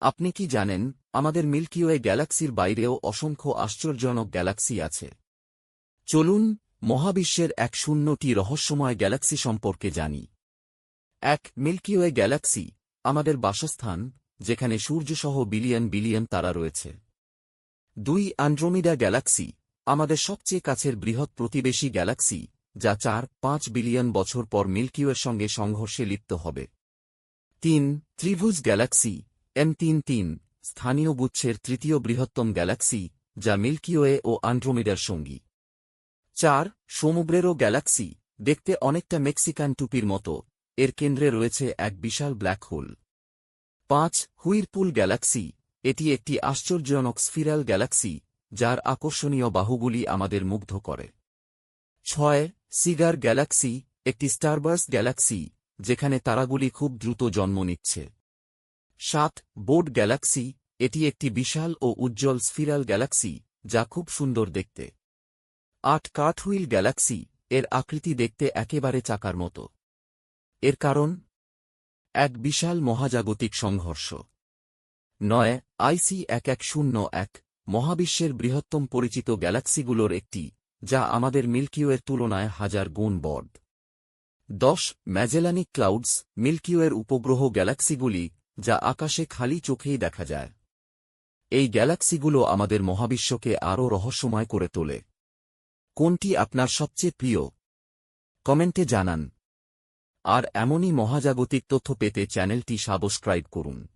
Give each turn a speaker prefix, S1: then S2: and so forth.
S1: আপনি কি জানেন, আমাদের মিল্কিওয়ে গ্যালাক্সির বাইরেও অসংখ্য আশ্চর্যজনক গ্যালাক্সি আছে। চলুন, মহাবিশ্বের এক শূন্যটি রহস্যময় গ্যালাক্সি সম্পর্কে জানি। এক মিল্কিওয়ে গ্যালাক্সি, আমাদের বাসস্থান, যেখানে সূর্যসহ বিলিয়ন বিলিয়ন তারা রয়েছে। দুই, আন্ড্রোমিডা গ্যালাক্সি, আমাদের সবচেয়ে কাছের বৃহৎ প্রতিবেশী গ্যালাক্সি, যা চার, পাঁচ বিলিয়ন বছর পর মিল্কিওয়ের সঙ্গে সংঘর্ষে লিপ্ত হবে। তিন, ত্রিভুজ গ্যালাক্সি এম তিন তিন, স্থানীয় গুচ্ছের তৃতীয় বৃহত্তম গ্যালাক্সি, যা মিল্কিওয়ে ও আন্ড্রোমিডার সঙ্গী। চার, সমুদ্রেরও গ্যালাক্সি, দেখতে অনেকটা মেক্সিকান টুপির মতো, এর কেন্দ্রে রয়েছে এক বিশাল ব্ল্যাক হোল। পাঁচ, হুইরপুল গ্যালাক্সি, এটি একটি আশ্চর্যজনক স্ফিরাল গ্যালাক্সি, যার আকর্ষণীয় বাহুগুলি আমাদের মুগ্ধ করে। ছয়, সিগার গ্যালাক্সি, একটি স্টারবার্স গ্যালাক্সি, যেখানে তারাগুলি খুব দ্রুত জন্ম নিচ্ছে। সাত বোর্ড গ্যালাক্সি, এটি একটি বিশাল ও উজ্জ্বল স্ফিরাল গ্যালাক্সি, যা খুব সুন্দর দেখতে। আট কাঠহুইল গ্যালাক্সি, এর আকৃতি দেখতে একেবারে চাকার মতো। এর কারণ? এক বিশাল মহাজাগতিক সংঘর্ষ। নয়, আইসি এক এক শূন্য এক, মহাবিশ্বের বৃহত্তম পরিচিত গ্যালাক্সিগুলোর একটি, যা আমাদের মিল্কিওয়ের তুলনায় হাজার গুণ বড়। দশ, ম্যাজেলানিক ক্লাউডস, মিল্কিওয়ের উপগ্রহ গ্যালাক্সিগুলি যা আকাশে খালি চোখেই দেখা যায়। এই গ্যালাক্সিগুলো আমাদের মহাবিশ্বকে আরও রহস্যময় করে তোলে। কোনটি আপনার সবচেয়ে প্রিয়? কমেন্টে জানান। আর এমনই মহাজাগতিক তথ্য পেতে চ্যানেলটি সাবস্ক্রাইব করুন।